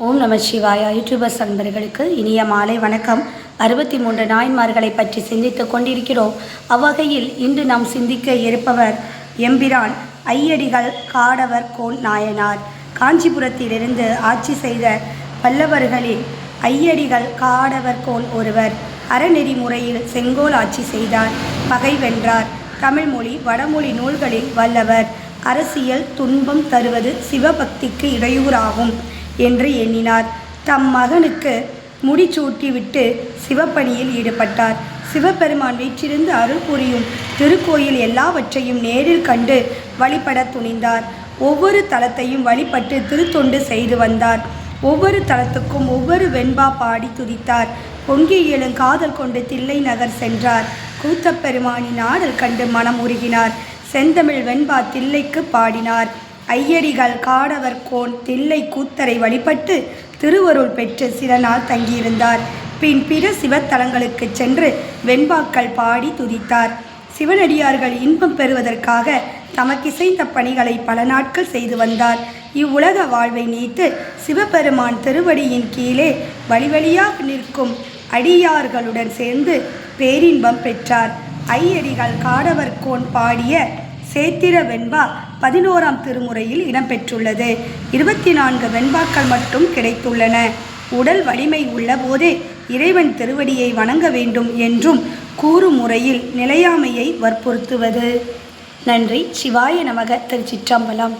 ஓம் நம சிவாயா. யூடியூபர்ஸ் அன்பர்களுக்கு இனிய மாலை வணக்கம். அறுபத்தி மூன்று நாயன்மார்களை பற்றி சிந்தித்துக் கொண்டிருக்கிறோம். அவ்வகையில் இன்று நாம் சிந்திக்க இருப்பவர் எம்பிரான் ஐயடிகள் காடவர் கோன் நாயனார். காஞ்சிபுரத்திலிருந்து ஆட்சி செய்த பல்லவர்களில் ஐயடிகள் காடவர் கோன் ஒருவர். அறநெறி முறையில் செங்கோல் ஆட்சி செய்தார். பகை வென்றார். தமிழ்மொழி வடமொழி நூல்களில் வல்லவர். அரசியல் துன்பம் தருவது சிவபக்திக்கு இடையூறாகும். என்று எண்ணினார். தம் மகனுக்கு முடிச்சூட்டிவிட்டு சிவப்பணியில் ஈடுபட்டார். சிவபெருமான் வீற்றிருந்து அருள் புரியும் திருக்கோயில் எல்லாவற்றையும் நேரில் கண்டு வழிபட துணிந்தார். ஒவ்வொரு தலத்தையும் வழிபட்டு திருத்தொண்டு செய்து வந்தார். ஒவ்வொரு தலத்துக்கும் ஒவ்வொரு வெண்பா பாடி துதித்தார். பொங்கி எழும் காதல் கொண்டு தில்லை நகர் சென்றார். கூத்தப்பெருமானின் ஆடல் கண்டு மனம் உருகினார். செந்தமிழ் வெண்பா தில்லைக்கு பாடினார். ஐயடிகள் காடவர் கோன் தில்லை கூத்தரை வழிபட்டு திருவருள் பெற்று சில நாள் தங்கியிருந்தார். பின் பிற சிவத்தலங்களுக்கு சென்று வெண்பாக்கள் பாடி துதித்தார். சிவனடியார்கள் இன்பம் பெறுவதற்காக தமக்கிசைந்த பணிகளை பல நாட்கள் செய்து வந்தார். இவ்வுலக வாழ்வை நீத்து சிவபெருமான் திருவடியின் கீழே வழிவழியாக நிற்கும் அடியார்களுடன் சேர்ந்து பேரின்பம் பெற்றார். ஐயடிகள் காடவர் கோன் பாடிய சேத்திர வெண்பா பதினோராம் திருமுறையில் இடம்பெற்றுள்ளது. இருபத்தி நான்கு வெண்பாக்கள் மட்டும் கிடைத்துள்ளன. உடல் வலிமை உள்ள போதே இறைவன் திருவடியை வணங்க வேண்டும் என்றும் கூறும் முறையில் நிலையாமையை வற்புறுத்துவது. நன்றி. சிவாய நமக. திருச்சிற்றம்பலம்.